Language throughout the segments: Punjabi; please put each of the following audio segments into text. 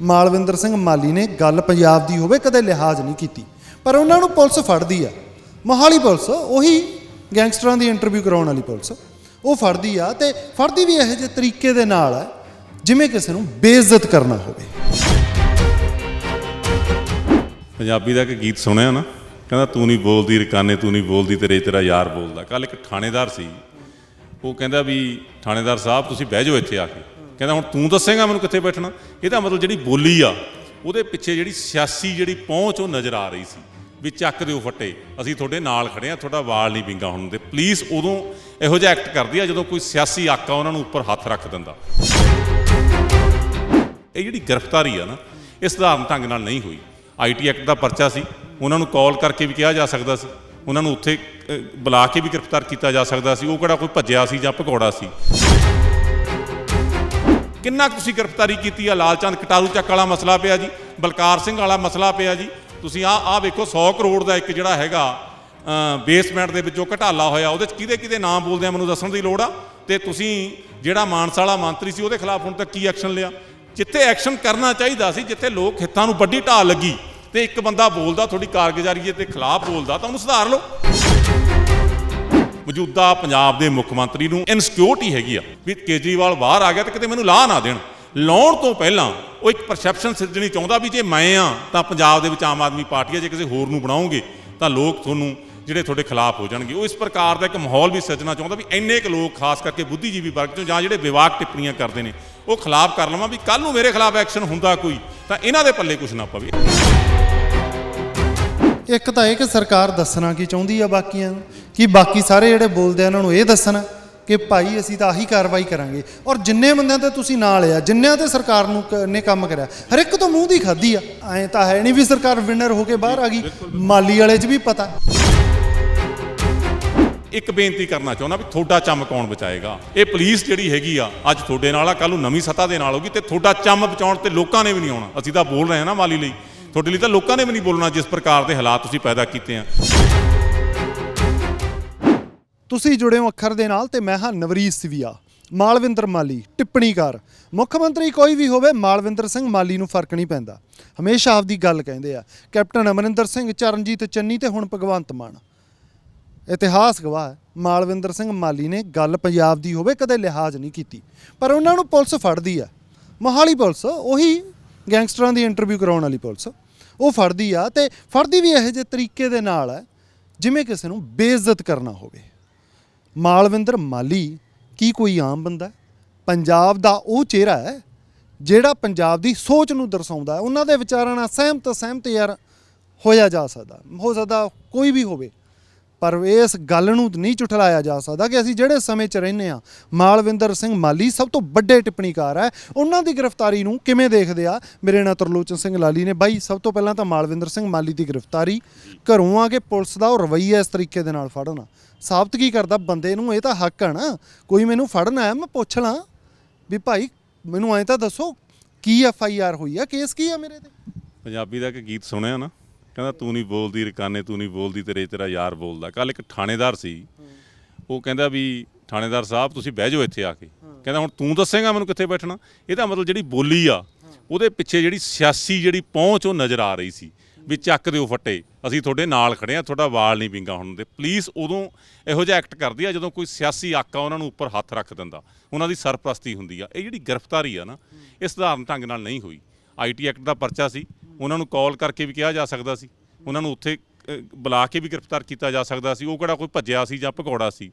ਮਾਲਵਿੰਦਰ ਸਿੰਘ ਮਾਲੀ ਨੇ ਗੱਲ ਪੰਜਾਬ ਦੀ ਹੋਵੇ ਕਦੇ ਲਿਹਾਜ਼ ਨਹੀਂ ਕੀਤੀ, ਪਰ ਉਹਨਾਂ ਨੂੰ ਪੁਲਿਸ ਫੜਦੀ ਆ। ਮੋਹਾਲੀ ਪੁਲਿਸ, ਉਹੀ ਗੈਂਗਸਟਰਾਂ ਦੀ ਇੰਟਰਵਿਊ ਕਰਾਉਣ ਵਾਲੀ ਪੁਲਿਸ, ਉਹ ਫੜਦੀ ਆ ਤੇ ਫੜਦੀ ਵੀ ਇਹੋ ਜਿਹੇ ਤਰੀਕੇ ਦੇ ਨਾਲ ਆ, ਜਿਵੇਂ ਕਿਸੇ ਨੂੰ ਬੇਇੱਜ਼ਤ ਕਰਨਾ ਹੋਵੇ। ਪੰਜਾਬੀ ਦਾ ਇੱਕ ਗੀਤ ਸੁਣਿਆ ਨਾ, ਕਹਿੰਦਾ, ਤੂੰ ਨਹੀਂ ਬੋਲਦੀ ਰਕਾਨੇ, ਤੂੰ ਨਹੀਂ ਬੋਲਦੀ ਤੇਰੇ, ਤੇਰਾ ਯਾਰ ਬੋਲਦਾ। ਕੱਲ ਇੱਕ ਥਾਣੇਦਾਰ ਸੀ, ਉਹ ਕਹਿੰਦਾ ਵੀ, ਥਾਣੇਦਾਰ ਸਾਹਿਬ, ਤੁਸੀਂ ਬਹਿ ਜਾਓ ਇੱਥੇ ਆ ਕੇ। ਕਹਿੰਦਾ ਹੁਣ ਤੂੰ ਦੱਸੇਗਾ ਮੈਨੂੰ ਕਿੱਥੇ ਬੈਠਣਾ? ਇਹਦਾ ਮਤਲਬ ਜਿਹੜੀ ਬੋਲੀ ਆ, ਉਹਦੇ ਪਿੱਛੇ ਜਿਹੜੀ ਸਿਆਸੀ ਜਿਹੜੀ ਪਹੁੰਚ ਉਹ ਨਜ਼ਰ ਆ ਰਹੀ ਸੀ ਵੀ ਚੱਕ ਦਿਓ ਫੱਟੇ, ਅਸੀਂ ਤੁਹਾਡੇ ਨਾਲ ਖੜੇ ਆ, ਤੁਹਾਡਾ ਵਾਲ ਨਹੀਂ ਵਿੰਗਾ ਹੋਣ ਦੇ ਪੁਲਿਸ ਉਦੋਂ ਇਹੋ ਜਿਹਾ ਐਕਟ ਕਰਦੀ ਆ ਜਦੋਂ ਕੋਈ ਸਿਆਸੀ ਆਕਾ ਉਹਨਾਂ ਨੂੰ ਉੱਪਰ ਹੱਥ ਰੱਖ ਦਿੰਦਾ। ਇਹ ਜਿਹੜੀ ਗ੍ਰਿਫਤਾਰੀ ਆ ਨਾ, ਇਹ ਸਧਾਰਨ ਢੰਗ ਨਾਲ ਨਹੀਂ ਹੋਈ। ਆਈਟੀ ਐਕਟ ਦਾ ਪਰਚਾ ਸੀ, ਉਹਨਾਂ ਨੂੰ ਕਾਲ ਕਰਕੇ ਵੀ ਕਿਹਾ ਜਾ ਸਕਦਾ ਸੀ। ਉਹਨਾਂ ਨੂੰ ਉੱਥੇ ਬੁਲਾ ਕੇ ਵੀ ਗ੍ਰਿਫਤਾਰ ਕੀਤਾ ਜਾ ਸਕਦਾ ਸੀ। ਉਹ ਕਿਹੜਾ ਕੋਈ ਭੱਜਿਆ ਸੀ ਜਾਂ ਭਗੌੜਾ ਸੀ? ਕਿੰਨਾ ਕੁ ਤੁਸੀਂ ਗ੍ਰਿਫਤਾਰੀ ਕੀਤੀ ਆ? ਲਾਲਚੰਦ ਕਟਾਰੂ ਚੱਕ ਵਾਲਾ ਮਸਲਾ ਪਿਆ ਜੀ, ਬਲਕਾਰ ਸਿੰਘ ਵਾਲਾ ਮਸਲਾ ਪਿਆ ਜੀ। ਤੁਸੀਂ ਆ ਆ ਵੇਖੋ 100 ਕਰੋੜ ਦਾ ਇੱਕ ਜਿਹੜਾ ਹੈਗਾ ਬੇਸਮੈਂਟ ਦੇ ਵਿੱਚੋਂ ਘਟਾਲਾ ਹੋਇਆ, ਉਹਦੇ ਚ ਕਿਹਦੇ ਕਿਹਦੇ ਨਾਮ ਬੋਲਦੇ ਆ ਮੈਨੂੰ ਦੱਸਣ ਦੀ ਲੋੜ ਆ? ਤੇ ਤੁਸੀਂ ਜਿਹੜਾ ਮਾਨਸਾ ਵਾਲਾ ਮੰਤਰੀ ਸੀ, ਉਹਦੇ ਖਿਲਾਫ ਹੁਣ ਤੱਕ ਕੀ ਐਕਸ਼ਨ ਲਿਆ? ਜਿੱਥੇ ਐਕਸ਼ਨ ਕਰਨਾ ਚਾਹੀਦਾ ਸੀ, ਜਿੱਥੇ ਲੋਕ ਹਿੱਤਾਂ ਨੂੰ ਵੱਡੀ ਢਾਲ ਲੱਗੀ, ਤੇ ਇੱਕ ਬੰਦਾ ਬੋਲਦਾ, ਤੁਹਾਡੀ ਕਾਰਗੁਜ਼ਾਰੀ ਦੇ ਖਿਲਾਫ ਬੋਲਦਾ, ਤਾਂ ਉਹਨੂੰ ਸੁਧਾਰ ਲਓ। ਮੌਜੂਦਾ ਪੰਜਾਬ ਦੇ ਮੁੱਖ ਮੰਤਰੀ ਨੂੰ ਇਨਸਿਕਿਉਰਿਟੀ ਹੈਗੀ ਆ ਵੀ ਕੇਜਰੀਵਾਲ ਬਾਹਰ ਆ ਗਿਆ ਤਾਂ ਕਿਤੇ ਮੈਨੂੰ ਲਾਹ ਨਾ ਦੇਣ। ਲਾਉਣ ਤੋਂ ਪਹਿਲਾਂ ਉਹ ਇੱਕ ਪਰਸੈਪਸ਼ਨ ਸਿਰਜਣੀ ਚਾਹੁੰਦਾ ਵੀ ਜੇ ਮੈਂ ਆ, ਤਾਂ ਪੰਜਾਬ ਦੇ ਵਿੱਚ ਆਮ ਆਦਮੀ ਪਾਰਟੀ ਆ, ਜੇ ਕਿਸੇ ਹੋਰ ਨੂੰ ਬਣਾਉਂਗੇ, ਤਾਂ ਲੋਕ ਤੁਹਾਨੂੰ ਜਿਹੜੇ ਤੁਹਾਡੇ ਖਿਲਾਫ ਹੋ ਜਾਣਗੇ। ਉਹ ਇਸ ਪ੍ਰਕਾਰ ਦਾ ਇੱਕ ਮਾਹੌਲ ਵੀ ਸਿਰਜਣਾ ਚਾਹੁੰਦਾ ਵੀ ਇੰਨੇ ਕੁ ਲੋਕ, ਖਾਸ ਕਰਕੇ ਬੁੱਧੀਜੀਵੀ ਵਰਗ ਚੋਂ ਜਾਂ ਜਿਹੜੇ ਵਿਵਾਕ ਟਿੱਪਣੀਆਂ ਕਰਦੇ ਨੇ, ਉਹ ਖਿਲਾਫ ਕਰ ਲਵਾਂ ਵੀ ਕੱਲ ਨੂੰ ਮੇਰੇ ਖਿਲਾਫ ਐਕਸ਼ਨ ਹੁੰਦਾ ਕੋਈ, ਤਾਂ ਇਹਨਾਂ ਦੇ ਪੱਲੇ ਕੁਝ ਨਾ ਪਵੇ। ਇੱਕ ਤਾਂ ਇਹ ਕਿ ਸਰਕਾਰ ਦੱਸਣਾ ਕੀ ਚਾਹੁੰਦੀ ਆ ਬਾਕੀਆਂ ਨੂੰ? ਕਿ ਬਾਕੀ ਸਾਰੇ ਜਿਹੜੇ ਬੋਲਦੇ ਆ ਉਹਨਾਂ ਨੂੰ ਇਹ ਦੱਸਣਾ ਕਿ ਭਾਈ ਅਸੀਂ ਤਾਂ ਆਹੀ ਕਾਰਵਾਈ ਕਰਾਂਗੇ। ਔਰ ਜਿੰਨੇ ਬੰਦਿਆਂ ਤੇ ਤੁਸੀਂ ਨਾਲ ਆ, ਜਿੰਨਿਆਂ ਤੇ ਸਰਕਾਰ ਨੂੰ ਕ- ਨੇ ਕੰਮ ਕਰਿਆ, ਹਰ ਇੱਕ ਤੋਂ ਮੂੰਹ ਦੀ ਖਾਦੀ ਆ। ਐਂ ਤਾਂ ਹੈ ਨਹੀਂ ਵੀ ਸਰਕਾਰ ਵਿਨਰ ਹੋ ਕੇ ਬਾਹਰ ਆ ਗਈ। ਮਾਲੀ ਵਾਲੇ 'ਚ ਵੀ ਪਤਾ। ਇੱਕ ਬੇਨਤੀ ਕਰਨਾ ਚਾਹੁੰਦਾ ਵੀ ਤੁਹਾਡਾ ਚੰਮ ਕੌਣ ਬਚਾਏਗਾ? ਇਹ ਪੁਲਿਸ ਜਿਹੜੀ ਹੈਗੀ ਆ, ਅੱਜ ਤੁਹਾਡੇ ਨਾਲ ਆ ਕੱਲ ਨੂੰ ਨਵੀਂ ਸੱਤਾ ਦੇ ਨਾਲ ਹੋਗੀ ਤੇ ਤੁਹਾਡਾ ਚੰਮ ਬਚਾਉਣ ਤੇ ਲੋਕਾਂ ਨੇ ਵੀ ਨਹੀਂ ਆਉਣਾ। ਅਸੀਂ ਤਾਂ ਬੋਲ ਰਹੇ ਹਾਂ ਨਾ ਮਾਲੀ ਲਈ। ਤੁਹਾਡੇ ਲਈ ਤਾਂ ਲੋਕਾਂ ਨੇ ਵੀ ਨਹੀਂ ਬੋਲਣਾ ਜਿਸ ਪ੍ਰਕਾਰ ਦੇ ਹਾਲਾਤ ਤੁਸੀਂ ਪੈਦਾ ਕੀਤੇ ਆ। ਤੁਸੀਂ ਜੁੜੇ ਹੋ ਅੱਖਰ ਦੇ ਨਾਲ ਤੇ ਮੈਂ ਹਾਂ ਨਵਰੀਤ ਸਿਵਿਆ। ਮਾਲਵਿੰਦਰ ਮਾਲੀ, ਟਿੱਪਣੀਕਾਰ। ਮੁੱਖ ਮੰਤਰੀ ਕੋਈ ਵੀ ਹੋਵੇ, ਮਾਲਵਿੰਦਰ ਸਿੰਘ ਮਾਲੀ ਨੂੰ ਫ਼ਰਕ ਨਹੀਂ ਪੈਂਦਾ। ਹਮੇਸ਼ਾ ਆਪਦੀ ਗੱਲ ਕਹਿੰਦੇ ਆ, ਕੈਪਟਨ ਅਮਰਿੰਦਰ ਸਿੰਘ, ਚਰਨਜੀਤ ਚੰਨੀ ਤੇ ਹੁਣ ਭਗਵੰਤ ਮਾਨ। ਇਤਿਹਾਸ ਗਵਾਹ ਹੈ, ਮਾਲਵਿੰਦਰ ਸਿੰਘ ਮਾਲੀ ਨੇ ਗੱਲ ਪੰਜਾਬ ਦੀ ਹੋਵੇ ਕਦੇ ਲਿਹਾਜ਼ ਨਹੀਂ ਕੀਤੀ। ਪਰ ਉਹਨਾਂ ਨੂੰ ਪੁਲਿਸ ਫੜਦੀ ਆ। ਮੋਹਾਲੀ ਪੁਲਿਸ, ਉਹੀ ਗੈਂਗਸਟਰਾਂ ਦੀ ਇੰਟਰਵਿਊ ਕਰਾਉਣ ਵਾਲੀ ਪੁਲਿਸ। ਉਹ ਫੜਦੀ ਆ ਤੇ ਫੜਦੀ ਵੀ ਇਹੋ ਜਿਹੇ ਤਰੀਕੇ ਦੇ ਨਾਲ ਹੈ, ਜਿਵੇਂ ਕਿਸੇ ਨੂੰ ਬੇਇੱਜ਼ਤ ਕਰਨਾ ਹੋਵੇ। ਮਾਲਵਿੰਦਰ ਮਾਲੀ ਕੀ ਕੋਈ ਆਮ ਬੰਦਾ ਪੰਜਾਬ ਦਾ ਉਹ ਚਿਹਰਾ ਹੈ, ਜਿਹੜਾ ਪੰਜਾਬ ਦੀ ਸੋਚ ਨੂੰ ਦਰਸਾਉਂਦਾ ਹੈ। ਉਹਨਾਂ ਦੇ ਵਿਚਾਰਾਂ ਨਾਲ ਸਹਿਮਤ ਸਹਿਮਤ ਯਾਰ ਹੋਇਆ ਜਾ ਸਕਦਾ, ਹੋ ਸਕਦਾ ਕੋਈ ਵੀ ਹੋਵੇ। ਪਰ ਇਸ ਗੱਲ ਨੂੰ ਨਹੀਂ ਝੁਠਲਾਇਆ ਜਾ ਸਕਦਾ ਕਿ ਅਸੀਂ ਜਿਹੜੇ ਸਮੇਂ 'ਚ ਰਹਿੰਦੇ ਆ ਮਾਲਵਿੰਦਰ ਸਿੰਘ ਮਾਲੀ ਸਭ ਤੋਂ ਵੱਡੇ ਟਿੱਪਣੀਕਾਰ ਹੈ, ਉਹਨਾਂ ਦੀ ਗ੍ਰਿਫਤਾਰੀ ਨੂੰ ਕਿਵੇਂ ਦੇਖਦੇ ਆ? ਮੇਰੇ ਨਾਲ ਤਰਲੋਚਨ ਸਿੰਘ ਲਾਲੀ ਨੇ, ਬਾਈ, ਸਭ ਤੋਂ ਪਹਿਲਾਂ ਤਾਂ ਮਾਲਵਿੰਦਰ ਸਿੰਘ ਮਾਲੀ ਦੀ ਗ੍ਰਿਫਤਾਰੀ, ਘਰੋਂ ਆ ਕੇ ਪੁਲਿਸ ਦਾ ਉਹ ਰਵੱਈਆ ਇਸ ਤਰੀਕੇ ਦੇ ਨਾਲ ਫੜਨਾ। ਸਾਬਤ ਕੀ ਕਰਦਾ? ਬੰਦੇ ਨੂੰ ਇਹ ਤਾਂ ਹੱਕ ਆ ਨਾ, ਕੋਈ ਮੈਨੂੰ ਫੜਨਾ ਹੈ, ਮੈਂ ਪੁੱਛ ਲਾਂ। ਵੀ ਭਾਈ, ਮੈਨੂੰ ਐਂ ਤਾਂ ਦੱਸੋ, ਕੀ ਐਫ ਆਈ ਆਰ ਹੋਈ ਆ? ਕੇਸ ਕੀ ਆ ਮੇਰੇ ਤੇ? ਪੰਜਾਬੀ ਦਾ ਇੱਕ ਗੀਤ ਸੁਣਿਆ ਨਾ ਕਹਿੰਦਾ ਤੂੰ ਨਹੀਂ ਬੋਲਦੀ ਰਕਾਨੇ ਤੂੰ ਨਹੀਂ ਬੋਲਦੀ ਤੇਰੇ ਤੇਰਾ ਯਾਰ ਬੋਲਦਾ। ਕੱਲ ਇੱਕ ਥਾਣੇਦਾਰ ਸੀ ਉਹ ਕਹਿੰਦਾ ਵੀ ਥਾਣੇਦਾਰ ਸਾਹਿਬ ਤੁਸੀਂ ਬਹਿ ਜਾਓ ਇੱਥੇ ਆ ਕੇ। ਕਹਿੰਦਾ ਹੁਣ ਤੂੰ ਦੱਸੇਗਾ ਮੈਨੂੰ ਕਿੱਥੇ ਬੈਠਣਾ? ਇਹਦਾ ਮਤਲਬ ਜਿਹੜੀ ਬੋਲੀ ਆ ਉਹਦੇ ਪਿੱਛੇ ਜਿਹੜੀ ਸਿਆਸੀ ਜਿਹੜੀ ਪਹੁੰਚ ਉਹ ਨਜ਼ਰ ਆ ਰਹੀ ਸੀ ਵੀ ਚੱਕ ਦਿਓ ਫੱਟੇ। ਅਸੀਂ ਤੁਹਾਡੇ ਨਾਲ ਖੜੇ ਆ ਤੁਹਾਡਾ ਵਾਲ ਨਹੀਂ ਵਿੰਗਾ ਹੋਣ ਦੇ ਪੁਲਿਸ ਉਦੋਂ ਇਹੋ ਜਿਹਾ ਐਕਟ ਕਰਦੀ ਆ ਜਦੋਂ ਕੋਈ ਸਿਆਸੀ ਆਕਾ ਉਹਨਾਂ ਨੂੰ ਉੱਪਰ ਹੱਥ ਰੱਖ ਦਿੰਦਾ। ਉਹਨਾਂ ਦੀ ਸਰਪ੍ਰਸਤੀ ਹੁੰਦੀ ਆ। ਇਹ ਜਿਹੜੀ ਗ੍ਰਿਫਤਾਰੀ ਆ ਨਾ ਇਹ ਸਧਾਰਨ ਢੰਗ ਨਾਲ ਨਹੀਂ ਹੋਈ। ਆਈਟੀ ਐਕਟ ਦਾ ਪਰਚਾ ਸੀ। ਉਹਨਾਂ ਨੂੰ ਕਾਲ ਕਰਕੇ ਵੀ ਕਿਹਾ ਜਾ ਸਕਦਾ ਸੀ। ਉਹਨਾਂ ਨੂੰ ਉੱਥੇ ਬੁਲਾ ਕੇ ਵੀ ਗ੍ਰਿਫਤਾਰ ਕੀਤਾ ਜਾ ਸਕਦਾ ਸੀ। ਉਹ ਕਿਹੜਾ ਕੋਈ ਭੱਜਿਆ ਸੀ ਜਾਂ ਭਗੌੜਾ ਸੀ।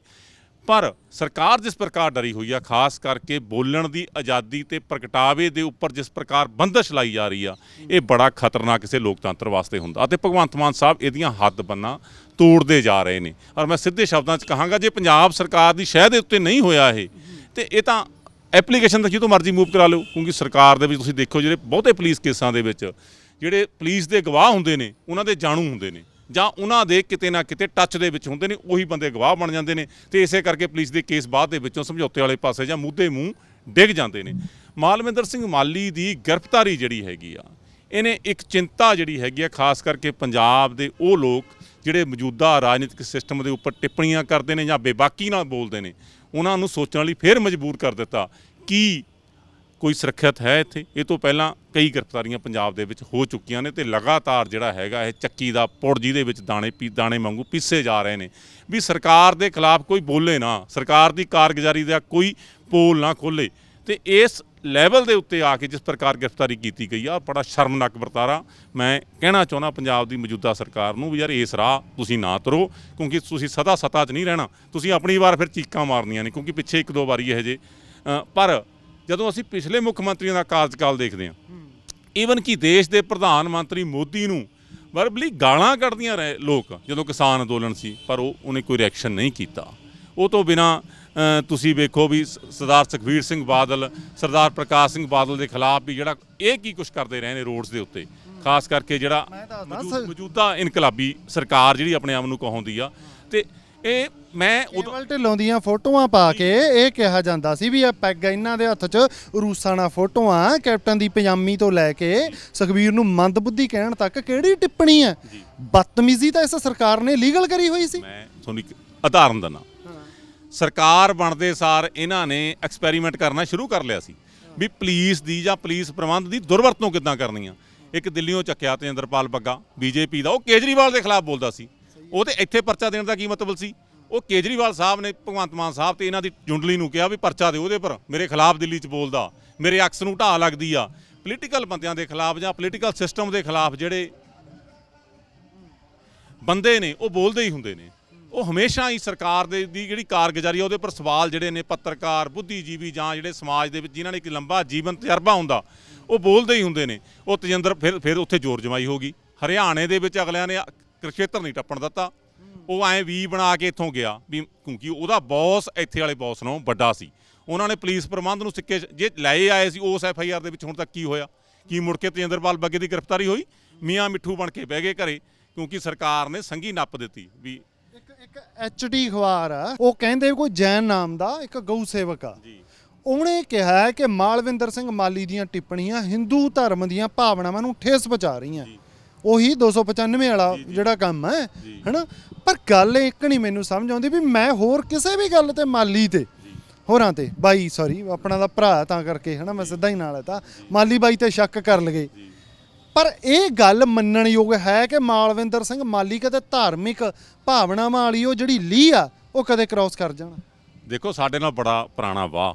ਪਰ ਸਰਕਾਰ ਜਿਸ ਪ੍ਰਕਾਰ ਡਰੀ ਹੋਈ ਆ, ਖਾਸ ਕਰਕੇ ਬੋਲਣ ਦੀ ਆਜ਼ਾਦੀ ਤੇ ਪ੍ਰਗਟਾਵੇ ਦੇ ਉੱਪਰ ਜਿਸ ਪ੍ਰਕਾਰ ਬੰਦਸ਼ ਲਾਈ ਜਾ ਰਹੀ ਆ, ਇਹ ਬੜਾ ਖਤਰਨਾਕ ਕਿਸੇ ਲੋਕਤੰਤਰ ਵਾਸਤੇ ਹੁੰਦਾ। ਅਤੇ ਭਗਵੰਤ ਮਾਨ ਸਾਹਿਬ ਇਹਦੀਆਂ ਹੱਦ ਬੰਨਾ ਤੋੜਦੇ ਜਾ ਰਹੇ ਨੇ। ਔਰ ਮੈਂ ਸਿੱਧੇ ਸ਼ਬਦਾਂ 'ਚ ਕਹਾਂਗਾ, ਜੇ ਪੰਜਾਬ ਸਰਕਾਰ ਦੀ ਸ਼ਹਿ ਦੇ ਉੱਤੇ ਨਹੀਂ ਹੋਇਆ ਇਹ, ਤੇ ਇਹ ਤਾਂ ਐਪਲੀਕੇਸ਼ਨ ਤਾਂ ਜਿੱਦੋਂ ਮਰਜ਼ੀ ਮੂਵ ਕਰਾ ਲਓ। ਕਿਉਂਕਿ ਸਰਕਾਰ ਦੇ ਵਿੱਚ ਤੁਸੀਂ ਦੇਖੋ ਜਿਹੜੇ ਬਹੁਤੇ ਪੁਲਿਸ ਕੇਸਾਂ ਦੇ ਵਿੱਚ ਜਿਹੜੇ ਪੁਲਿਸ ਦੇ ਗਵਾਹ ਹੁੰਦੇ ਨੇ, ਉਹਨਾਂ ਦੇ ਜਾਣੂ ਹੁੰਦੇ ਨੇ। ਜਾਂ ਉਹਨਾਂ ਦੇ ਕਿਤੇ ਨਾ ਕਿਤੇ ਟੱਚ ਦੇ ਵਿੱਚ ਹੁੰਦੇ ਨੇ, ਉਹੀ ਬੰਦੇ ਗਵਾਹ ਬਣ ਜਾਂਦੇ ਨੇ। ਤੇ ਇਸੇ ਕਰਕੇ ਪੁਲਿਸ ਦੇ ਕੇਸ ਬਾਅਦ ਦੇ ਵਿੱਚੋਂ ਸਮਝੌਤੇ ਵਾਲੇ ਪਾਸੇ ਜਾਂ ਮੁੱਦੇ ਮੂੰਹ ਡਿੱਗ ਜਾਂਦੇ ਨੇ। ਮਾਲਵਿੰਦਰ ਸਿੰਘ ਮਾਲੀ ਦੀ ਗ੍ਰਿਫਤਾਰੀ ਜਿਹੜੀ ਹੈਗੀ ਆ, ਇਹਨੇ ਇੱਕ ਚਿੰਤਾ ਜਿਹੜੀ ਹੈਗੀ ਆ, ਖਾਸ ਕਰਕੇ ਪੰਜਾਬ ਦੇ ਉਹ ਲੋਕ ਜਿਹੜੇ ਮੌਜੂਦਾ ਰਾਜਨੀਤਿਕ ਸਿਸਟਮ ਦੇ ਉੱਪਰ ਟਿੱਪਣੀਆਂ ਕਰਦੇ ਨੇ ਜਾਂ ਬੇਬਾਕੀ ਨਾਲ ਬੋਲਦੇ ਨੇ, ਉਹਨਾਂ ਨੂੰ ਸੋਚਣ ਲਈ ਫੇਰ ਮਜਬੂਰ ਕਰ ਦਿੱਤਾ, ਕਿ ਕੋਈ ਸੁਰੱਖਿਅਤ ਹੈ ਇੱਥੇ? ਇਹ ਤੋਂ ਪਹਿਲਾਂ ਕਈ ਗ੍ਰਿਫਤਾਰੀਆਂ ਪੰਜਾਬ ਦੇ ਵਿੱਚ ਹੋ ਚੁੱਕੀਆਂ ਨੇ ਤੇ ਲਗਾਤਾਰ ਜਿਹੜਾ ਹੈਗਾ ਇਹ ਚੱਕੀ ਦਾ ਪੁੜ ਜਿਹਦੇ ਵਿੱਚ ਦਾਣੇ ਪੀ, ਦਾਣੇ ਵਾਂਗੂ ਪੀਸੇ ਜਾ ਰਹੇ ਨੇ। ਵੀ ਸਰਕਾਰ ਦੇ ਖਿਲਾਫ ਕੋਈ ਬੋਲੇ ਨਾ, ਸਰਕਾਰ ਦੀ ਕਾਰਗੁਜ਼ਾਰੀ ਦਾ ਕੋਈ ਪੋਲ ਨਾ ਖੋਲੇ ਤੇ ਇਸ ਲੈਵਲ ਦੇ ਉੱਤੇ ਆ ਕੇ ਜਿਸ ਪ੍ਰਕਾਰ ਗ੍ਰਿਫਤਾਰੀ ਕੀਤੀ ਗਈ ਆ, ਬੜਾ ਸ਼ਰਮਨਾਕ ਵਰਤਾਰਾ ਮੈਂ ਕਹਿਣਾ ਚਾਹੁੰਦਾ ਪੰਜਾਬ ਦੀ ਮੌਜੂਦਾ ਸਰਕਾਰ ਨੂੰ ਵੀ ਯਾਰ ਇਸ ਰਾਹ ਤੁਸੀਂ ਨਾ ਤੁਰੋ, ਕਿਉਂਕਿ ਤੁਸੀਂ ਸਦਾ ਸਤਾ 'ਚ ਨਹੀਂ ਰਹਿਣਾ, ਤੁਸੀਂ ਆਪਣੀ ਵਾਰ ਫਿਰ ਚੀਕਾਂ ਮਾਰਨੀਆਂ ਨੇ, ਕਿਉਂਕਿ ਪਿੱਛੇ ਇੱਕ ਦੋ ਵਾਰੀ ਇਹ ਜੇ ਪਰ ਜਦੋਂ ਅਸੀਂ ਪਿਛਲੇ ਮੁੱਖ ਮੰਤਰੀਆਂ ਦਾ ਕਾਰਜਕਾਲ ਦੇਖਦੇ ਹਾਂ ਈਵਨ ਕਿ ਦੇਸ਼ ਦੇ ਪ੍ਰਧਾਨ ਮੰਤਰੀ ਮੋਦੀ ਨੂੰ ਵਰਬਲੀ ਗਾਲਾਂ ਕੱਢਦੀਆਂ ਰਹੇ ਲੋਕ ਜਦੋਂ ਕਿਸਾਨ ਅੰਦੋਲਨ ਸੀ ਪਰ ਉਹ ਉਹਨੇ ਕੋਈ ਰਿਐਕਸ਼ਨ ਨਹੀਂ ਕੀਤਾ। ਉਹ ਤੋਂ ਬਿਨਾ ਤੁਸੀਂ ਵੇਖੋ ਵੀ ਸਰਦਾਰ ਸੁਖਬੀਰ ਸਿੰਘ ਬਾਦਲ ਸਰਦਾਰ ਪ੍ਰਕਾਸ਼ ਸਿੰਘ ਬਾਦਲ ਦੇ ਖਿਲਾਫ ਵੀ ਜਿਹੜਾ ਇਹ ਕੀ ਕੁਝ ਕਰਦੇ ਰਹੇ ਨੇ ਰੋਡਸ ਦੇ ਉੱਤੇ। ਖਾਸ ਕਰਕੇ ਜਿਹੜਾ ਮੌਜੂਦਾ ਇਨਕਲਾਬੀ ਸਰਕਾਰ ਜਿਹੜੀ ਆਪਣੇ ਆਪ ਨੂੰ ਕਹਾਉਂਦੀ ਆ ਤੇ ਇਹ ਮੈਂ ਉਦੋਂ ਕੇਵਲ ਢਿੱਲੋਂ ਦੀਆਂ ਫੋਟੋਆਂ ਪਾ ਕੇ ਇਹ ਕਿਹਾ ਜਾਂਦਾ ਸੀ ਵੀ ਇਹ ਪੈਗ ਇਹਨਾਂ ਦੇ ਹੱਥ 'ਚ ਰੂਸਾਨਾ ਫੋਟੋਆਂ ਕੈਪਟਨ ਦੀ ਪਜਾਮੀ ਤੋਂ ਲੈ ਕੇ ਸੁਖਬੀਰ ਨੂੰ ਮੰਦਬੁੱਧੀ ਕਹਿਣ ਤੱਕ ਕਿਹੜੀ ਟਿੱਪਣੀ ਹੈ ਬਦਤਮੀਜ਼ੀ ਤਾਂ ਇਸ ਸਰਕਾਰ ਨੇ ਲੀਗਲ ਕਰੀ ਹੋਈ ਸੀ। ਮੈਂ ਤੁਹਾਨੂੰ ਇੱਕ ਉਦਾਹਰਨ ਦਿੰਦਾ। ਸਰਕਾਰ ਬਣਦੇ ਸਾਰ ਇਹਨਾਂ ਨੇ ਐਕਸਪੈਰੀਮੈਂਟ ਕਰਨਾ ਸ਼ੁਰੂ ਕਰ ਲਿਆ ਸੀ ਵੀ ਪੁਲਿਸ ਦੀ ਜਾਂ ਪੁਲਿਸ ਪ੍ਰਬੰਧ ਦੀ ਦੁਰਵਰਤੋਂ ਕਿੱਦਾਂ ਕਰਨੀ ਆ। ਇੱਕ ਦਿੱਲੀੋਂ ਚੱਕਿਆ ਤੇਂਦਰਪਾਲ ਬੱਗਾ ਬੀਜੇਪੀ ਦਾ ਉਹ ਕੇਜਰੀਵਾਲ ਦੇ ਖਿਲਾਫ ਬੋਲਦਾ ਸੀ। ਉਹ ਤੇ ਇੱਥੇ ਪਰਚਾ ਦੇਣ ਦਾ ਕੀ ਮਤਲਬ ਸੀ? ਉਹ ਕੇਜਰੀਵਾਲ ਸਾਹਿਬ ਨੇ, ਭਗਵੰਤ ਮਾਨ ਸਾਹਿਬ ਤੇ ਇਹਨਾਂ ਦੀ ਜੁੰਡਲੀ ਨੂੰ ਕਿਹਾ ਵੀ ਪਰਚਾ ਦਿਓ ਉਹਦੇ ਪਰ, ਮੇਰੇ ਖਿਲਾਫ ਦਿੱਲੀ 'ਚ ਬੋਲਦਾ, ਮੇਰੇ ਅਕਸ ਨੂੰ ਢਾਹ ਲੱਗਦੀ ਆ। ਪੋਲੀਟੀਕਲ ਬੰਦਿਆਂ ਦੇ ਖਿਲਾਫ ਜਾਂ ਪੋਲੀਟੀਕਲ ਸਿਸਟਮ ਦੇ ਖਿਲਾਫ ਜਿਹੜੇ ਬੰਦੇ ਨੇ, ਉਹ ਬੋਲਦੇ ਹੀ ਹੁੰਦੇ ਨੇ। ਉਹ ਹਮੇਸ਼ਾ ਹੀ ਸਰਕਾਰ ਦੇ ਦੀ ਜਿਹੜੀ ਕਾਰਗੁਜ਼ਾਰੀ ਆ, ਉਹਦੇ ਪਰ ਸਵਾਲ ਜਿਹੜੇ ਨੇ ਪੱਤਰਕਾਰ, ਬੁੱਧੀਜੀਵੀ ਜਾਂ ਜਿਹੜੇ ਸਮਾਜ ਦੇ ਵਿੱਚ ਜਿਨ੍ਹਾਂ ਨੇ ਇੱਕ ਲੰਬਾ ਜੀਵਨ ਤਜਰਬਾ ਹੁੰਦਾ, ਉਹ ਬੋਲਦੇ ਹੀ ਹੁੰਦੇ ਨੇ। ਉਹ ਤਜਿੰਦਰ ਫਿਰ ਫਿਰ ਉੱਥੇ ਜ਼ੋਰ ਜਮਾਈ ਹੋ ਗਈ। ਹਰਿਆਣੇ ਦੇ ਵਿੱਚ ਅਗਲਿਆਂ ਨੇ ਕੁਰਕਸ਼ੇਤਰ ਨਹੀਂ ਟੱਪਣ ਦਿੱਤਾ। ਉਹ ਐ ਵੀ ਬਣਾ ਕੇ ਇੱਥੋਂ ਗਿਆ ਵੀ ਕਿਉਂਕਿ ਉਹਦਾ ਬੌਸ ਇੱਥੇ ਵਾਲੇ ਬੌਸ ਨਾਲੋਂ ਵੱਡਾ ਸੀ। ਉਹਨਾਂ ਨੇ ਪੁਲਿਸ ਪ੍ਰਬੰਧ ਨੂੰ ਸਿੱਕੇ ਜੇ ਲਏ ਆਏ ਸੀ ਉਸ ਐਫ ਆਈ ਆਰ ਦੇ ਵਿੱਚ ਹੁਣ ਤੱਕ ਕੀ ਹੋਇਆ? ਕੀ ਮੁੜ ਕੇ ਤੇਜਿੰਦਰਪਾਲ ਬੱਗੇ ਦੀ ਗ੍ਰਿਫਤਾਰੀ ਹੋਈ? ਮੀਆਂ ਮਿੱਠੂ ਬਣ ਕੇ ਬਹਿ ਗਏ ਘਰੇ ਕਿਉਂਕਿ ਸਰਕਾਰ ਨੇ ਸੰਗੀ ਨੱਪ ਦਿੱਤੀ ਵੀ ਇੱਕ ਇੱਕ ਐਚਡੀ ਅਖਬਾਰ ਆ ਉਹ ਕਹਿੰਦੇ ਕੋਈ ਜੈਨ ਨਾਮ ਦਾ ਇੱਕ ਗਊ ਸੇਵਕ ਆ। ਜੀ। ਉਹਨੇ ਕਿਹਾ ਕਿ ਮਾਲਵਿੰਦਰ ਸਿੰਘ ਮਾਲੀ ਦੀਆਂ ਟਿੱਪਣੀਆਂ ਹਿੰਦੂ ਧਰਮ ਦੀਆਂ ਭਾਵਨਾਵਾਂ ਨੂੰ ਠੇਸ ਪਹੁੰਚਾ ਰਹੀਆਂ। ਉਹੀ 295 ਵਾਲਾ ਜਿਹੜਾ ਕੰਮ ਹੈ। ਹਨਾ? ਪਰ ਗੱਲ ਇੱਕ ਨਹੀਂ ਮੈਨੂੰ ਸਮਝ ਆਉਂਦੀ ਵੀ ਮੈਂ ਹੋਰ ਕਿਸੇ ਵੀ ਗੱਲ ਤੇ ਮਾਲੀ ਤੇ ਹੋਰਾਂ ਤੇ ਬਾਈ ਸੌਰੀ ਆਪਣਾ ਦਾ ਭਰਾ ਤਾਂ ਕਰਕੇ ਹਨਾ ਮੈਂ ਸਿੱਧਾ ਹੀ ਨਾਲ ਹੈ ਤਾਂ ਮਾਲੀ ਬਾਈ ਤੇ ਸ਼ੱਕ ਕਰ ਲਗੇ। ਪਰ ਇਹ ਗੱਲ ਮੰਨਣਯੋਗ ਹੈ ਕਿ ਮਾਲਵਿੰਦਰ ਸਿੰਘ ਮਾਲੀ ਕਦੇ ਧਾਰਮਿਕ ਭਾਵਨਾਵਾਂ ਵਾਲੀ ਉਹ ਜਿਹੜੀ ਲੀ ਆ ਉਹ ਕਦੇ ਕ੍ਰਾਸ ਕਰ ਜਾਣ? ਦੇਖੋ ਸਾਡੇ ਨਾਲ ਬੜਾ ਪੁਰਾਣਾ ਵਾਹ।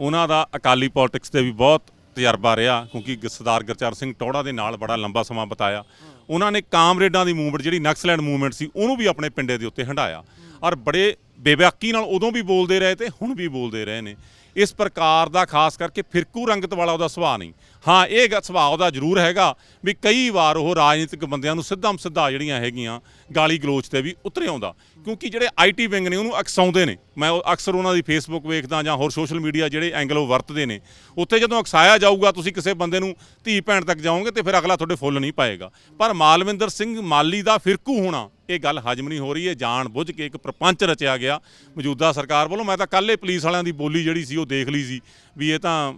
ਉਹਨਾਂ ਦਾ ਅਕਾਲੀ ਪੋਲਿਟਿਕਸ ਤੇ ਵੀ ਬਹੁਤ ਤਜਰਬਾ ਰਿਹਾ, ਕਿਉਂਕਿ ਗ- ਸਰਦਾਰ ਗੁਰਚਰਨ ਸਿੰਘ ਟੌੜਾ ਦੇ ਨਾਲ ਬੜਾ ਲੰਬਾ ਸਮਾਂ ਬਿਤਾਇਆ। ਉਹਨਾਂ ਨੇ ਕਾਮਰੇਡਾਂ ਦੀ ਮੂਵਮੈਂਟ, ਜਿਹੜੀ ਨਕਸਲੈਂਡ ਮੂਵਮੈਂਟ ਸੀ, ਉਹਨੂੰ ਵੀ ਆਪਣੇ ਪਿੰਡੇ ਦੇ ਉੱਤੇ ਹੰਡਾਇਆ ਔਰ ਬੜੇ ਬੇਬਾਕੀ ਨਾਲ ਉਦੋਂ ਵੀ ਬੋਲਦੇ ਰਹੇ ਤੇ ਹੁਣ ਵੀ ਬੋਲਦੇ ਰਹੇ ਨੇ। ਇਸ ਪ੍ਰਕਾਰ ਦਾ ਖਾਸ ਕਰਕੇ ਫਿਰਕੂ ਰੰਗਤ ਵਾਲਾ ਉਹਦਾ ਸੁਭਾਅ ਨਹੀਂ। ਹਾਂ, ਇਹ ਗ- ਸੁਭਾਅ ਉਹਦਾ ਜ਼ਰੂਰ ਹੈਗਾ ਵੀ ਕਈ ਵਾਰ ਉਹ ਰਾਜਨੀਤਿਕ ਬੰਦਿਆਂ ਨੂੰ ਸਿੱਧਾ ਸਿੱਧਾ ਜਿਹੜੀਆਂ ਹੈਗੀਆਂ ਗਾਲੀ ਗਲੋਚ ਤੇ ਵੀ ਉਤਰੇ ਆਉਂਦਾ। ਕਿਉਂਕਿ ਜਿਹੜੇ ਆਈਟੀ ਵਿੰਗ ਨੇ ਉਹਨੂੰ ਅਕਸਾਉਂਦੇ ਨੇ। ਮੈਂ ਅਕਸਰ ਉਹਨਾਂ ਦੀ ਫੇਸਬੁੱਕ ਵੇਖਦਾ ਜਾਂ ਹੋਰ ਸੋਸ਼ਲ ਮੀਡੀਆ ਜਿਹੜੇ ਐਂਗਲ ਉਹ ਵਰਤਦੇ ਨੇ। ਉੱਥੇ ਜਦੋਂ ਅਕਸਾਇਆ ਜਾਊਗਾ, ਤੁਸੀਂ ਕਿਸੇ ਬੰਦੇ ਨੂੰ ਧੀ ਭੈਣ ਤੱਕ ਜਾਓਗੇ ਤੇ ਫਿਰ ਅਗਲਾ ਤੁਹਾਡੇ ਫੁੱਲ ਨਹੀਂ ਪਾਏਗਾ। ਪਰ ਮਾਲਵਿੰਦਰ ਸਿੰਘ ਮਾਲੀ ਦਾ ਫਿਰਕੂ ਹੋਣਾ ਇਹ ਗੱਲ ਹਜਮ ਨਹੀਂ ਹੋ ਰਹੀ ਹੈ ਜਾਣ ਬੁੱਝ ਕੇ ਇੱਕ ਪ੍ਰਪੰਚ ਰਚਿਆ ਗਿਆ। ਮੌਜੂਦਾ ਸਰਕਾਰ ਵੱਲੋਂ ਮੈਂ ਤਾਂ ਕੱਲ੍ਹ ਇਹ ਪੁਲਿਸ ਵਾਲਿਆਂ ਦੀ ਬੋਲੀ ਜਿਹੜੀ ਸੀ ਉਹ ਦੇਖ ਲਈ ਸੀ ਵੀ ਇਹ ਤਾਂ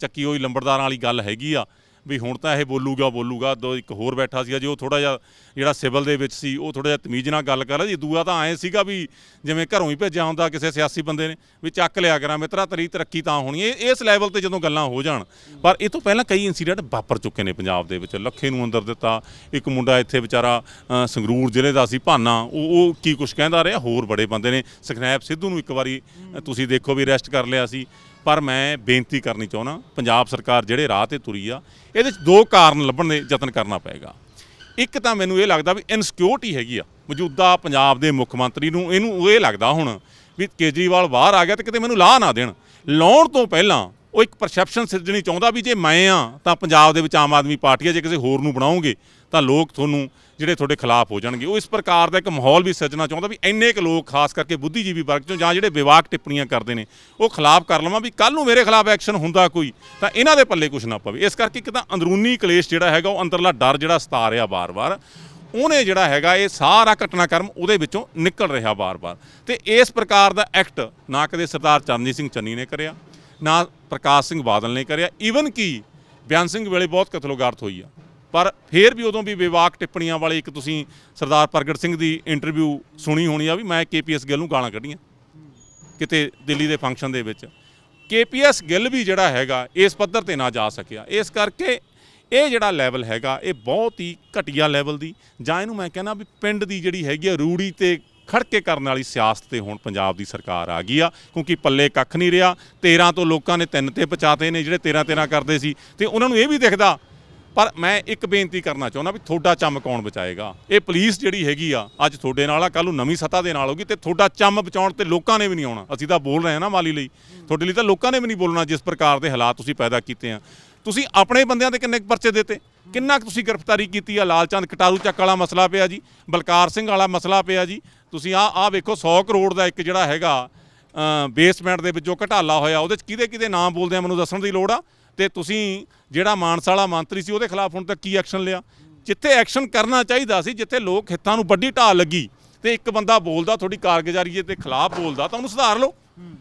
ਚੱਕੀ ਹੋਈ ਲੰਬੜਦਾਰਾਂ ਵਾਲੀ ਗੱਲ ਹੈਗੀ ਆ। ਵੀ ਹੁਣ ਤਾਂ ਇਹ ਬੋਲੂਗਾ ਬੋਲੂਗਾ, ਦੋ ਇੱਕ ਹੋਰ ਬੈਠਾ ਸੀਗਾ ਜੀ, ਉਹ ਥੋੜਾ ਜਿਹਾ ਜਿਹੜਾ ਸਿਵਲ ਦੇ ਵਿੱਚ ਸੀ, ਉਹ ਥੋੜਾ ਜਿਹਾ ਤਮੀਜ਼ ਨਾਲ ਗੱਲ ਕਰ ਰਿਹਾ ਜੀ ਦੂਆ ਤਾਂ ਐ ਸੀਗਾ ਵੀ ਜਿਵੇਂ ਘਰੋਂ ਹੀ ਭੇਜਿਆ ਹੁੰਦਾ, ਕਿਸੇ ਸਿਆਸੀ ਬੰਦੇ ਨੇ, ਵੀ ਚੱਕ ਲਿਆ ਕਰਾਂ, ਮਿੱਤਰਾ ਤੇਰੀ ਤਰੱਕੀ ਤਾਂ ਹੋਣੀ ਹੈ ਇਸ ਲੈਵਲ ਤੇ ਜਦੋਂ ਗੱਲਾਂ ਹੋ ਜਾਣ। ਪਰ ਇਹ ਤੋਂ ਪਹਿਲਾਂ ਕਈ ਇਨਸੀਡੈਂਟ ਵਾਪਰ ਚੁੱਕੇ ਨੇ ਪੰਜਾਬ ਦੇ ਵਿੱਚ। ਲੱਖੇ ਨੂੰ ਅੰਦਰ ਦਿੱਤਾ, ਇੱਕ ਮੁੰਡਾ ਇੱਥੇ ਵਿਚਾਰਾ ਸੰਗਰੂਰ ਜ਼ਿਲ੍ਹੇ ਦਾ ਸੀ, ਭਾਨਾ, ਉਹ ਉਹ ਕੀ ਕੁਝ ਕਹਿੰਦਾ ਰਿਹਾ, ਹੋਰ ਬੜੇ ਬੰਦੇ ਨੇ। ਸੁਖਨੈਬ ਸਿੱਧੂ ਨੂੰ ਇੱਕ ਵਾਰੀ, ਤੁਸੀਂ ਦੇਖੋ ਵੀ ਅਰੈਸਟ ਕਰ ਲਿਆ ਸੀ। ਪਰ ਮੈਂ ਬੇਨਤੀ ਕਰਨੀ ਚਾਹੁੰਦਾ, ਪੰਜਾਬ ਸਰਕਾਰ ਜਿਹੜੇ ਰਾਹ ਤੇ ਤੁਰੀ ਆ, ਇਹਦੇ ਵਿੱਚ ਦੋ ਕਾਰਨ ਲੱਭਣ ਦੇ ਯਤਨ ਕਰਨਾ ਪਏਗਾ। ਇੱਕ ਤਾਂ ਮੈਨੂੰ ਇਹ ਲੱਗਦਾ ਵੀ ਇਨਸਿਕਿਉਰਿਟੀ ਹੈਗੀ ਆ, ਮੌਜੂਦਾ ਪੰਜਾਬ ਦੇ ਮੁੱਖ ਮੰਤਰੀ ਨੂੰ, ਇਹਨੂੰ ਇਹ ਲੱਗਦਾ ਹੁਣ ਵੀ ਕੇਜਰੀਵਾਲ ਬਾਹਰ ਆ ਗਿਆ ਤੇ ਕਿਤੇ ਮੈਨੂੰ ਲਾਹ ਨਾ ਦੇਣ। ਲਾਉਣ ਤੋਂ ਪਹਿਲਾਂ ਉਹ ਇੱਕ ਪਰਸੈਪਸ਼ਨ ਸਿਰਜਣੀ ਚਾਹੁੰਦਾ ਵੀ ਜੇ ਮੈਂ ਆ, ਤਾਂ ਪੰਜਾਬ ਦੇ ਵਿੱਚ ਆਮ ਆਦਮੀ ਪਾਰਟੀ ਹੈ, ਜੇ ਕਿਸੇ ਹੋਰ ਨੂੰ ਬਣਾਉਂਗੇ, ਤਾਂ ਲੋਕ ਤੁਹਾਨੂੰ ਜਿਹੜੇ ਤੁਹਾਡੇ ਖਿਲਾਫ ਹੋ ਜਾਣਗੇ। ਉਹ ਇਸ ਪ੍ਰਕਾਰ ਦਾ ਇੱਕ ਮਾਹੌਲ ਵੀ ਸਿਰਜਣਾ ਚਾਹੁੰਦਾ ਵੀ ਇੰਨੇ ਕੁ ਲੋਕ, ਖਾਸ ਕਰਕੇ ਬੁੱਧੀਜੀਵੀ ਵਰਗ ਚੋਂ, ਜਾਂ ਜਿਹੜੇ ਵਿਵਾਕ ਟਿੱਪਣੀਆਂ ਕਰਦੇ ਨੇ, ਉਹ ਖਿਲਾਫ ਕਰ ਲਵਾਂ ਵੀ ਕੱਲ ਨੂੰ ਮੇਰੇ ਖਿਲਾਫ ਐਕਸ਼ਨ ਹੁੰਦਾ ਕੋਈ, ਤਾਂ ਇਹਨਾਂ ਦੇ ਪੱਲੇ ਕੁਝ ਨਾ ਪਵੇ। ਇਸ ਕਰਕੇ ਇੱਕ ਤਾਂ ਅੰਦਰੂਨੀ ਕਲੇਸ਼ ਜਿਹੜਾ ਹੈਗਾ, ਉਹ ਅੰਦਰਲਾ ਡਰ ਜਿਹੜਾ ਸਤਾ ਰਿਹਾ ਵਾਰ ਵਾਰ ਉਹਨੇ ਜਿਹੜਾ ਹੈਗਾ, ਇਹ ਸਾਰਾ ਘਟਨਾਕ੍ਰਮ ਉਹਦੇ ਵਿੱਚੋਂ ਨਿਕਲ ਰਿਹਾ ਵਾਰ ਵਾਰ ਤੇ ਇਸ ਪ੍ਰਕਾਰ ਦਾ ਐਕਟ ਨਾ ਕਦੇ ਸਰਦਾਰ ਚਰਨਜੀਤ ਸਿੰਘ ਚੰਨੀ ਨੇ ਕਰਿਆ ਨਾ ਪ੍ਰਕਾਸ਼ ਸਿੰਘ ਬਾਦਲ ਨੇ ਕਰਿਆ ਈਵਨ ਕਿ ਬਿਆਨ ਸਿੰਘ ਵੇਲੇ ਬਹੁਤ ਕਤਲੋਗਾਰਤ ਹੋਈ ਆ। ਪਰ ਫੇਰ ਵੀ ਉਦੋਂ ਵੀ ਵਿਵਾਕ ਟਿੱਪਣੀਆਂ ਵਾਲੇ ਇੱਕ ਤੁਸੀਂ ਸਰਦਾਰ ਪ੍ਰਗਟ ਸਿੰਘ ਦੀ ਇੰਟਰਵਿਊ ਸੁਣੀ ਹੋਣੀ ਆ ਵੀ ਮੈਂ ਕੇਪੀਐਸ ਗਿੱਲ ਨੂੰ ਗਾਲਾਂ ਕੱਢੀਆਂ ਕਿਤੇ ਦਿੱਲੀ ਦੇ ਫੰਕਸ਼ਨ ਦੇ ਵਿੱਚ। ਕੇਪੀਐਸ ਗਿੱਲ ਵੀ ਜਿਹੜਾ ਹੈਗਾ, ਇਸ ਪੱਧਰ ਤੇ ਨਾ ਜਾ ਸਕਿਆ। ਇਸ ਕਰਕੇ ਇਹ ਜਿਹੜਾ ਲੈਵਲ ਹੈਗਾ, ਇਹ ਬਹੁਤ ਹੀ ਘਟੀਆ ਲੈਵਲ ਦੀ, ਜਾਂ ਇਹਨੂੰ ਮੈਂ ਕਹਿੰਦਾ ਵੀ ਪਿੰਡ ਦੀ ਜਿਹੜੀ ਹੈਗੀ ਆ ਰੂੜੀ ਤੇ ਖੜਕੇ ਕਰਨ ਵਾਲੀ ਸਿਆਸਤ ਤੇ ਹੁਣ ਪੰਜਾਬ ਦੀ ਸਰਕਾਰ ਆ ਗਈ ਆ, ਕਿਉਂਕਿ ਪੱਲੇ ਕੱਖ ਨਹੀਂ ਰਿਹਾ। 13 ਤੋਂ ਲੋਕਾਂ ਨੇ ਤਿੰਨ ਤੇ ਪਹੁੰਚਾਤੇ ਨੇ ਜਿਹੜੇ 13 13 ਕਰਦੇ ਸੀ ਤੇ ਉਹਨਾਂ ਨੂੰ ਇਹ ਵੀ ਦਿਖਦਾ। ਪਰ ਮੈਂ ਇੱਕ ਬੇਨਤੀ ਕਰਨਾ ਚਾਹੁੰਦਾ ਵੀ ਤੁਹਾਡਾ ਚੰਮ ਕੌਣ ਬਚਾਏਗਾ? ਇਹ ਪੁਲਿਸ ਜਿਹੜੀ ਹੈਗੀ ਆ, ਅੱਜ ਤੁਹਾਡੇ ਨਾਲ ਆ ਕੱਲ ਨੂੰ ਨਵੀਂ ਸੱਤਾ ਦੇ ਨਾਲ ਹੋਗੀ ਤੇ ਤੁਹਾਡਾ ਚੰਮ ਬਚਾਉਣ ਤੇ ਲੋਕਾਂ ਨੇ ਵੀ ਨਹੀਂ ਆਉਣਾ। ਅਸੀਂ ਤਾਂ ਬੋਲ ਰਹੇ ਹਾਂ ਨਾ ਮਾਲੀ ਲਈ। ਤੁਹਾਡੇ ਲਈ ਤਾਂ ਲੋਕਾਂ ਨੇ ਵੀ ਨਹੀਂ ਬੋਲਣਾ ਜਿਸ ਪ੍ਰਕਾਰ ਦੇ ਹਾਲਾਤ ਤੁਸੀਂ ਪੈਦਾ ਕੀਤੇ ਆ। ਤੁਸੀਂ ਆਪਣੇ ਬੰਦਿਆਂ ਦੇ ਕਿੰਨੇ ਕੁ ਪਰਚੇ ਦਿੱਤੇ? ਕਿੰਨਾ ਕੁ ਤੁਸੀਂ ਗ੍ਰਿਫਤਾਰੀ ਕੀਤੀ ਆ? ਲਾਲ ਚੰਦ ਕਟਾਰੂ ਚੱਕ ਵਾਲਾ ਮਸਲਾ ਪਿਆ ਜੀ, ਬਲਕਾਰ ਸਿੰਘ ਵਾਲਾ ਮਸਲਾ ਪਿਆ ਜੀ ਤੁਸੀਂ ਆ ਆ ਵੇਖੋ 100 ਕਰੋੜ ਦਾ ਇੱਕ ਜਿਹੜਾ ਹੈਗਾ ਬੇਸਮੈਂਟ ਦੇ ਵਿੱਚੋਂ ਘਟਾਲਾ ਹੋਇਆ, ਉਹਦੇ ਚ ਕਿਹਦੇ ਕਿਹਦੇ ਨਾਮ ਬੋਲਦੇ ਆ ਮੈਨੂੰ ਦੱਸਣ ਦੀ ਲੋੜ ਆ? ਤੇ ਤੁਸੀਂ ਜਿਹੜਾ ਮਾਨਸਾ ਵਾਲਾ ਮੰਤਰੀ ਸੀ, ਉਹਦੇ ਖਿਲਾਫ ਹੁਣ ਤੱਕ ਕੀ ਐਕਸ਼ਨ ਲਿਆ? ਜਿੱਥੇ ਐਕਸ਼ਨ ਕਰਨਾ ਚਾਹੀਦਾ ਸੀ, ਜਿੱਥੇ ਲੋਕ ਹਿੱਤਾਂ ਨੂੰ ਵੱਡੀ ਢਾਲ ਲੱਗੀ ਤੇ ਇੱਕ ਬੰਦਾ ਬੋਲਦਾ ਤੁਹਾਡੀ ਕਾਰਗੁਜ਼ਾਰੀ ਦੇ ਖਿਲਾਫ ਬੋਲਦਾ ਤਾਂ ਉਹਨੂੰ ਸੁਧਾਰ ਲਓ।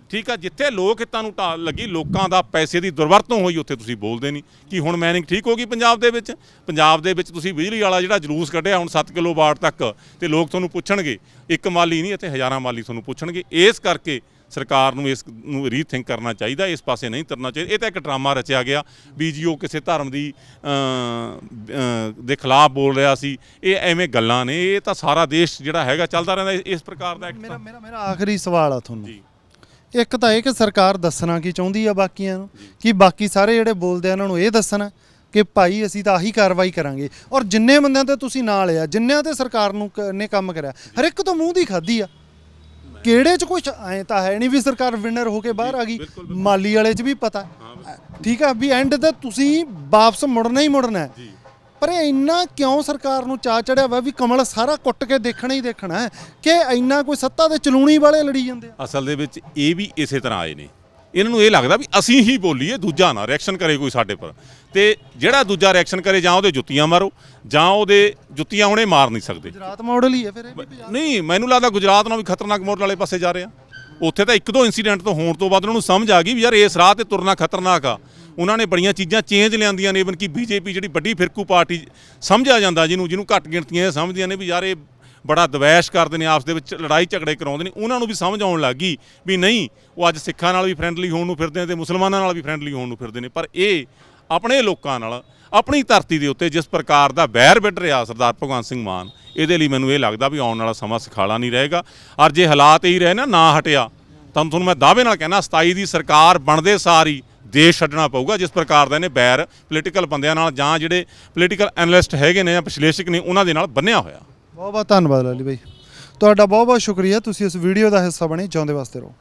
ਠੀਕ ਆ ਜਿੱਥੇ ਲੋਕ ਹਿੱਤਾਂ ਨੂੰ ਢਾਲ ਲੱਗੀ ਲੋਕਾਂ ਦਾ ਪੈਸੇ ਦੀ ਦੁਰਵਰਤੋਂ ਹੋਈ ਉੱਥੇ ਤੁਸੀਂ ਬੋਲਦੇ ਨਹੀਂ। ਕਿ ਹੁਣ ਮੈਨਿੰਗ ਠੀਕ ਹੋ ਗਈ ਪੰਜਾਬ ਦੇ ਵਿੱਚ? ਪੰਜਾਬ ਦੇ ਵਿੱਚ ਤੁਸੀਂ ਬਿਜਲੀ ਵਾਲਾ ਜਿਹੜਾ ਜਲੂਸ ਕੱਢਿਆ ਹੁਣ 7 ਕਿਲੋ ਵਾਟ ਤੱਕ ਤੇ ਲੋਕ ਤੁਹਾਨੂੰ ਪੁੱਛਣਗੇ ਇੱਕ ਮਾਲੀ ਨਹੀਂ ਇੱਥੇ ਹਜ਼ਾਰਾਂ ਮਾਲੀ ਤੁਹਾਨੂੰ ਪੁੱਛਣਗੇ। ਇਸ ਕਰਕੇ ਸਰਕਾਰ ਨੂੰ ਇਸ ਨੂੰ ਰੀਥਿੰਕ ਕਰਨਾ ਚਾਹੀਦਾ ਇਸ ਪਾਸੇ ਨਹੀਂ ਤੁਰਨਾ ਚਾਹੀਦਾ। ਇਹ ਤਾਂ ਇੱਕ ਡਰਾਮਾ ਰਚਿਆ ਗਿਆ। ਵੀ ਜੀ ਉਹ ਕਿਸੇ ਧਰਮ ਦੀ ਦੇ ਖਿਲਾਫ ਬੋਲ ਰਿਹਾ ਸੀ। ਇਹ ਐਵੇਂ ਗੱਲਾਂ ਨੇ। ਇਹ ਤਾਂ ਸਾਰਾ ਦੇਸ਼ ਜਿਹੜਾ ਹੈਗਾ ਚੱਲਦਾ ਰਹਿੰਦਾ। ਇਸ- ਪ੍ਰਕਾਰ ਦਾ ਮੇਰਾ ਮੇਰਾ ਮੇਰਾ ਆਖਰੀ ਸਵਾਲ ਆ ਤੁਹਾਨੂੰ। ਜੀ। ਇੱਕ ਤਾਂ ਇਹ ਕਿ ਸਰਕਾਰ ਦੱਸਣਾ ਕੀ ਚਾਹੁੰਦੀ ਆ ਬਾਕੀਆਂ ਨੂੰ? ਕਿ ਬਾਕੀ ਸਾਰੇ ਜਿਹੜੇ ਬੋਲਦੇ ਆ ਉਹਨਾਂ ਨੂੰ ਇਹ ਦੱਸਣਾ ਕਿ ਭਾਈ ਅਸੀਂ ਤਾਂ ਆਹੀ ਕਾਰਵਾਈ ਕਰਾਂਗੇ। ਔਰ ਜਿੰਨੇ ਬੰਦਿਆਂ ਤੇ ਤੁਸੀਂ ਨਾਲ ਆ ਜਿੰਨਿਆਂ ਤੇ ਸਰਕਾਰ ਨੂੰ ਨੇ ਕੰਮ ਕਰਿਆ ਹਰ ਇੱਕ ਤੋਂ ਮੂੰਹ ਦੀ ਖਾਦੀ ਆ। ਕਿਹੜੇ ਚ ਕੁਝ ਐ ਤਾਂ ਹੈ ਨਹੀਂ ਵੀ ਸਰਕਾਰ ਵਿਨਰ ਹੋ ਕੇ ਬਾਹਰ ਆ ਗਈ। ਮਾਲੀ ਵਾਲੇ ਚ ਵੀ ਪਤਾ। ਠੀਕ ਆ ਵੀ ਐਂਡ ਤੇ ਤੁਸੀਂ ਵਾਪਸ ਮੁੜਨਾ ਹੀ ਮੁੜਨਾ ਪਰ ਇਹ ਇੰਨਾ ਕਿਉਂ ਸਰਕਾਰ ਨੂੰ ਚਾ ਚੜਿਆ ਵਾ ਵੀ ਕਮਲ ਸਾਰਾ ਕੁੱਟ ਕੇ ਦੇਖਣਾ ਹੀ ਦੇਖਣਾ ਹੈ ਕਿ ਇੰਨਾ ਕੋਈ ਸੱਤਾ ਦੇ ਚਲੂਣੀ ਵਾਲੇ ਲੜੀ ਜਾਂਦੇ ਆ? ਅਸਲ ਦੇ ਵਿੱਚ ਇਹ ਵੀ ਇਸੇ ਤਰ੍ਹਾਂ ਆਏ ਨੇ। ਇਹਨਾਂ ਨੂੰ ਇਹ ਲੱਗਦਾ ਵੀ ਅਸੀਂ ਹੀ ਬੋਲੀਏ ਦੂਜਾ ਨਾ ਰਿਐਕਸ਼ਨ ਕਰੇ ਕੋਈ ਸਾਡੇ ਪਰ। ਤੇ ਜਿਹੜਾ ਦੂਜਾ ਰਿਐਕਸ਼ਨ ਕਰੇ ਜਾਂ ਉਹਦੇ ਜੁੱਤੀਆਂ ਮਾਰੋ ਜਾਂ ਉਹਦੇ ਜੁੱਤੀਆਂ ਹੁਣੇ ਮਾਰ ਨਹੀਂ ਸਕਦੇ। ਗੁਜਰਾਤ ਮਾਡਲ ਹੀ ਹੈ ਫਿਰ ਇਹ ਵੀ ਪੰਜਾਬ ਨਹੀਂ ਮੈਨੂੰ ਲੱਗਦਾ ਗੁਜਰਾਤ ਨਾਲੋਂ ਵੀ ਖਤਰਨਾਕ ਮੋੜ ਵਾਲੇ ਪਾਸੇ ਜਾ ਰਹੇ ਆ। ਉੱਥੇ ਤਾਂ ਇੱਕ ਦੋ ਇਨਸੀਡੈਂਟ ਤੋਂ ਹੋਣ ਤੋਂ ਬਾਅਦ ਉਹਨਾਂ ਨੂੰ ਸਮਝ ਆ ਗਈ ਵੀ ਯਾਰ ਇਸ ਰਾਹ ਤੇ ਤੁਰਨਾ ਖਤਰਨਾਕ ਆ। ਉਹਨਾਂ ਨੇ ਬੜੀਆਂ ਚੀਜ਼ਾਂ ਚੇਂਜ ਲਿਆਂਦੀਆਂ ਨੇ ਇਵਨ ਕਿ ਬੀਜੇਪੀ ਜਿਹੜੀ ਵੱਡੀ ਫਿਰਕੂ ਪਾਰਟੀ ਸਮਝਿਆ ਜਾਂਦਾ ਜਿਹਨੂੰ ਜਿਹਨੂੰ ਘੱਟ ਗਿਣਤੀਆਂ ਇਹ ਸਮਝਦੀਆਂ ਨੇ ਵੀ ਯਾਰ ਇਹ ਬੜਾ ਦਵੈਸ਼ ਕਰਦੇ ਨੇ ਆਪਸ ਦੇ ਵਿੱਚ ਲੜਾਈ ਝਗੜੇ ਕਰਾਉਂਦੇ ਨੇ। ਉਹਨਾਂ ਨੂੰ ਵੀ ਸਮਝ ਆਉਣ ਲੱਗ ਗਈ ਵੀ ਨਹੀਂ ਉਹ ਅੱਜ ਸਿੱਖਾਂ ਨਾਲ ਵੀ ਫਰੈਂਡਲੀ ਹੋਣ ਨੂੰ ਫਿਰਦੇ ਨੇ ਤੇ ਮੁਸਲਮਾਨਾਂ ਨਾਲ ਵੀ ਫਰੈਂਡਲੀ ਹੋਣ ਨੂੰ ਫਿਰਦੇ ਨੇ। ਪਰ ਇਹ ਆਪਣੇ ਲੋਕਾਂ ਨਾਲ, ਆਪਣੀ ਧਰਤੀ ਦੇ ਉੱਤੇ ਜਿਸ ਪ੍ਰਕਾਰ ਦਾ ਬੈਰ ਵਿੱਢ ਰਿਹਾ ਸਰਦਾਰ ਭਗਵੰਤ ਸਿੰਘ ਮਾਨ, ਇਹਦੇ ਲਈ ਮੈਨੂੰ ਇਹ ਲੱਗਦਾ ਵੀ ਆਉਣ ਵਾਲਾ ਸਮਾਂ ਸਿਖਾਲਾ ਨਹੀਂ ਰਹੇਗਾ। ਔਰ ਜੇ ਹਾਲਾਤ ਇਹੀ ਰਹੇ ਨਾ ਨਾ ਹਟਿਆ, ਤਾਂ ਤੁਹਾਨੂੰ ਮੈਂ ਦਾਅਵੇ ਨਾਲ ਕਹਿਣਾ 27 ਦੀ ਸਰਕਾਰ ਬਣਦੇ ਸਾਰੀ ਦੇਸ਼ ਛੱਡਣਾ ਪਊਗਾ, ਜਿਸ ਪ੍ਰਕਾਰ ਦਾ ਇਹਨੇ ਬੈਰ ਪੋਲੀਟੀਕਲ ਬੰਦਿਆਂ ਨਾਲ ਜਾਂ ਜਿਹੜੇ ਪੋਲੀਟੀਕਲ ਐਨਲਿਸਟ ਹੈਗੇ ਨੇ ਜਾਂ ਵਿਸ਼ਲੇਸ਼ਕ ਨੇ, ਉਹਨਾਂ ਦੇ ਨਾਲ ਬੰਨਿਆ ਹੋਇਆ। ਬਹੁਤ ਬਹੁਤ ਧੰਨਵਾਦ ਲਾਲੀ ਭਾਈ ਤੁਹਾਡਾ ਬਹੁਤ ਬਹੁਤ ਸ਼ੁਕਰੀਆ, ਤੁਸੀਂ ਇਸ ਵੀਡੀਓ ਦਾ ਹਿੱਸਾ ਬਣੇ ਚਾਹੁੰਦੇ ਵਾਸਤੇ ਰਹੋ।